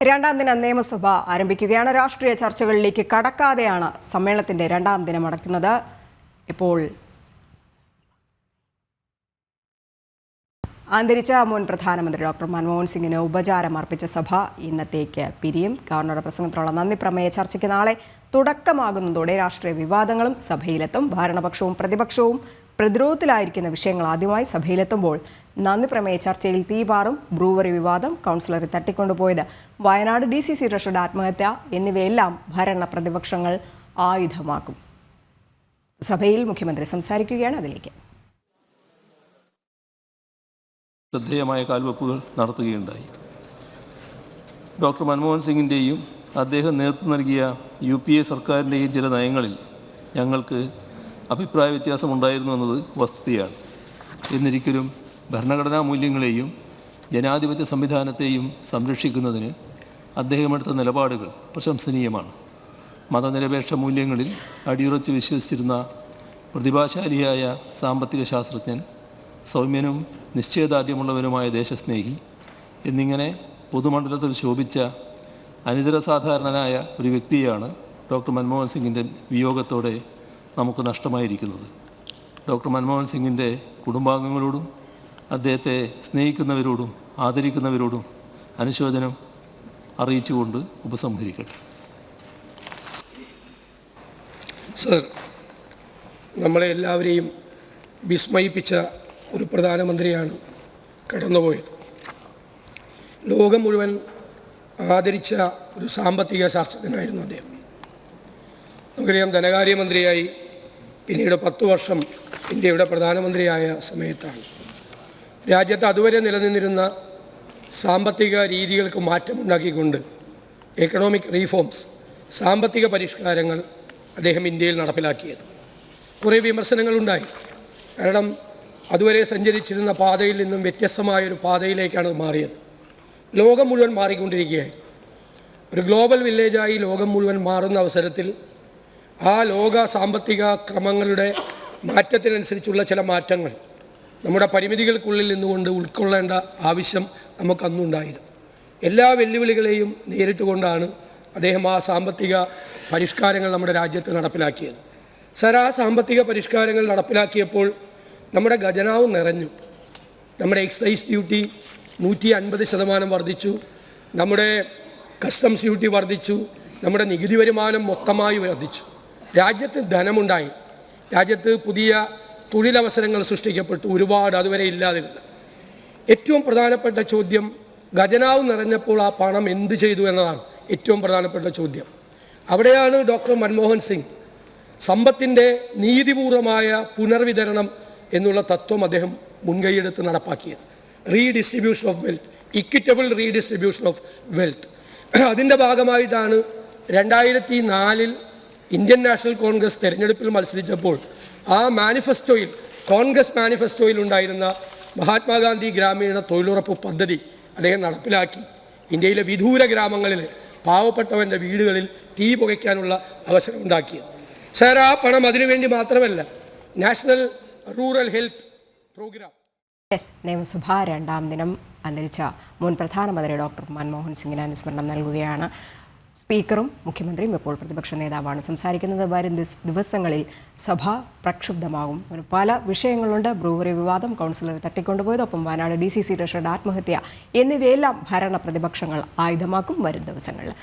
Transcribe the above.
രണ്ടാം ദിന നിയമസഭ ആരംഭിക്കുകയാണ്. രാഷ്ട്രീയ ചർച്ചകളിലേക്ക് കടക്കാതെയാണ് സമ്മേളനത്തിന്റെ രണ്ടാം ദിനം അടക്കുന്നത് ഇപ്പോൾ അന്തരിച്ച മുൻ പ്രധാനമന്ത്രി ഡോക്ടർ മൻമോഹൻ സിംഗിന് ഉപചാരം അർപ്പിച്ച സഭ ഇന്നത്തേക്ക് പിരിയും. ഗവർണറുടെ പ്രസംഗത്തിലുള്ള നന്ദി പ്രമേയ ചർച്ചയ്ക്ക് നാളെ തുടക്കമാകുന്നതോടെ രാഷ്ട്രീയ വിവാദങ്ങളും സഭയിലെത്തും. ഭരണപക്ഷവും പ്രതിപക്ഷവും പ്രതിരോധത്തിലായിരിക്കുന്ന വിഷയങ്ങൾ ആദ്യമായി സഭയിലെത്തുമ്പോൾ നന്ദി പ്രമേയ ചർച്ചയിൽ തീപാറും ബ്രൂവറി വിവാദം കൗൺസിലറെ തട്ടിക്കൊണ്ടുപോയത്. വയനാട് ഡി സി സി ട്രഷറുടെ ആത്മഹത്യ എന്നിവയെല്ലാം ഭരണ പ്രതിപക്ഷങ്ങൾ ആയുധമാക്കും. സഭയിൽ മുഖ്യമന്ത്രി സംസാരിക്കുകയാണ് അതിലേക്ക്. ശ്രദ്ധേയമായ കാൽവെപ്പുകൾ നടത്തുകയുണ്ടായി. ഡോക്ടർ മൻമോഹൻ സിംഗിന്റെയും അദ്ദേഹം നേതൃത്വം നൽകിയ യു പി എ സർക്കാരിന്റെയും ചില നയങ്ങളിൽ ഞങ്ങൾക്ക് അഭിപ്രായ വ്യത്യാസമുണ്ടായിരുന്നു എന്നത് വസ്തുതയാണ്. എന്നിരിക്കലും ഭരണഘടനാ മൂല്യങ്ങളെയും ജനാധിപത്യ സംവിധാനത്തെയും സംരക്ഷിക്കുന്നതിന് അദ്ദേഹമെടുത്ത നിലപാടുകൾ പ്രശംസനീയമാണ്. മതനിരപേക്ഷ മൂല്യങ്ങളിൽ അടിയുറച്ച് വിശ്വസിച്ചിരുന്ന പ്രതിഭാശാലിയായ സാമ്പത്തിക ശാസ്ത്രജ്ഞൻ സൗമ്യനും നിശ്ചയദാർഢ്യമുള്ളവനുമായ ദേശസ്നേഹി എന്നിങ്ങനെ പൊതുമണ്ഡലത്തിൽ ശോഭിച്ച അനിതര സാധാരണനായ ഒരു വ്യക്തിയാണ് ഡോക്ടർ മൻമോഹൻ സിംഗിന്റെ വിയോഗത്തോടെ നമുക്ക് നഷ്ടമായിരിക്കുന്നത്. ഡോക്ടർ മൻമോഹൻ സിംഗിന്റെ കുടുംബാംഗങ്ങളോടും അദ്ദേഹത്തെ സ്നേഹിക്കുന്നവരോടും ആദരിക്കുന്നവരോടും അനുശോചനം അറിയിച്ചുകൊണ്ട് ഉപസംഹരിക്കട്ടെ. സർ നമ്മളെ എല്ലാവരെയും വിസ്മയിപ്പിച്ച ഒരു പ്രധാനമന്ത്രിയാണ് കടന്നുപോയത്. ലോകം മുഴുവൻ ആദരിച്ച ഒരു സാമ്പത്തിക ശാസ്ത്രജ്ഞനായിരുന്നു അദ്ദേഹം. നമുക്കറിയാം ധനകാര്യമന്ത്രിയായി പിന്നീട് പത്ത് വർഷം ഇന്ത്യയുടെ പ്രധാനമന്ത്രിയായ സമയത്താണ്. രാജ്യത്ത് അതുവരെ നിലനിന്നിരുന്ന സാമ്പത്തിക രീതികൾക്ക് മാറ്റമുണ്ടാക്കിക്കൊണ്ട് എക്കണോമിക് റീഫോംസ് സാമ്പത്തിക പരിഷ്കാരങ്ങൾ അദ്ദേഹം ഇന്ത്യയിൽ നടപ്പിലാക്കിയത്. കുറേ വിമർശനങ്ങളുണ്ടായി. കാരണം അതുവരെ സഞ്ചരിച്ചിരുന്ന പാതയിൽ നിന്നും വ്യത്യസ്തമായൊരു പാതയിലേക്കാണ് മാറിയത്. ലോകം മുഴുവൻ മാറിക്കൊണ്ടിരിക്കുകയായി. ഒരു ഗ്ലോബൽ വില്ലേജായി ലോകം മുഴുവൻ മാറുന്ന അവസരത്തിൽ ആ ലോക സാമ്പത്തിക ക്രമങ്ങളുടെ മാറ്റത്തിനനുസരിച്ചുള്ള ചില മാറ്റങ്ങൾ നമ്മുടെ പരിമിതികൾക്കുള്ളിൽ നിന്നുകൊണ്ട് ഉൾക്കൊള്ളേണ്ട ആവശ്യം നമുക്കന്നുണ്ടായിരുന്നു എല്ലാ വെല്ലുവിളികളെയും നേരിട്ടുകൊണ്ടാണ് അദ്ദേഹം ആ സാമ്പത്തിക പരിഷ്കാരങ്ങൾ നമ്മുടെ രാജ്യത്ത് നടപ്പിലാക്കിയത്. സർ ആ സാമ്പത്തിക പരിഷ്കാരങ്ങൾ നടപ്പിലാക്കിയപ്പോൾ നമ്മുടെ ഖജനാവ് നിറഞ്ഞു. നമ്മുടെ എക്സൈസ് ഡ്യൂട്ടി നൂറ്റി അൻപത് ശതമാനം വർദ്ധിച്ചു. നമ്മുടെ കസ്റ്റംസ് ഡ്യൂട്ടി വർദ്ധിച്ചു. നമ്മുടെ നികുതി വരുമാനം മൊത്തമായി വർദ്ധിച്ചു. രാജ്യത്ത് ധനമുണ്ടായി. രാജ്യത്ത് പുതിയ തൊഴിലവസരങ്ങൾ സൃഷ്ടിക്കപ്പെട്ടു. ഒരുപാട് അതുവരെ ഇല്ലാതിരുന്നത്. ഏറ്റവും പ്രധാനപ്പെട്ട ചോദ്യം ഖജനാവ് നിറഞ്ഞപ്പോൾ ആ പണം എന്ത് ചെയ്തു എന്നതാണ് ഏറ്റവും പ്രധാനപ്പെട്ട ചോദ്യം. അവിടെയാണ് ഡോക്ടർ മൻമോഹൻ സിംഗ് സമ്പത്തിന്റെ നീതിപൂർവമായ പുനർവിതരണം എന്നുള്ള തത്വം അദ്ദേഹം മുൻകൈയെടുത്ത് നടപ്പാക്കിയത്. Redistribution of wealth equitable redistribution of wealth. അതിന്റെ ഭാഗമായിട്ടാണ് രണ്ടായിരത്തി നാലിൽ ഇന്ത്യൻ നാഷണൽ കോൺഗ്രസ് തെരഞ്ഞെടുപ്പിൽ മത്സരിച്ചപ്പോൾ ആ മാനിഫെസ്റ്റോയിൽ കോൺഗ്രസ് മാനിഫെസ്റ്റോയിൽ ഉണ്ടായിരുന്ന മഹാത്മാഗാന്ധി ഗ്രാമീണ തൊഴിലുറപ്പ് പദ്ധതി അദ്ദേഹം നടപ്പിലാക്കി. ഇന്ത്യയിലെ വിദൂര ഗ്രാമങ്ങളിൽ പാവപ്പെട്ടവന്റെ വീടുകളിൽ തീ പുകയ്ക്കാനുള്ള അവസരം ഉണ്ടാക്കിയത് സാർ ആ പണം അതിനുവേണ്ടി മാത്രമല്ല നാഷണൽ റൂറൽ ഹെൽത്ത് പ്രോഗ്രാം. എസ് നിയമസഭ രണ്ടാം ദിനം അന്തരിച്ച മുൻ പ്രധാനമന്ത്രി ഡോക്ടർ മൻമോഹൻ സിംഗിന് അനുസ്മരണം നൽകുകയാണ്. സ്പീക്കറും മുഖ്യമന്ത്രിയും ഇപ്പോൾ പ്രതിപക്ഷ നേതാവാണ്. സംസാരിക്കുന്നത് വരും ദിവസങ്ങളിൽ സഭ പ്രക്ഷുബ്ധമാകും. പല വിഷയങ്ങളുണ്ട്. ബ്രൂവറി വിവാദം കൗൺസിലറെ തട്ടിക്കൊണ്ടുപോയത് ഒപ്പം വയനാട് ഡി സി സി ട്രഷറുടെ ആത്മഹത്യ എന്നിവയെല്ലാം ഭരണ പ്രതിപക്ഷങ്ങൾ ആയുധമാക്കും വരും ദിവസങ്ങളിൽ.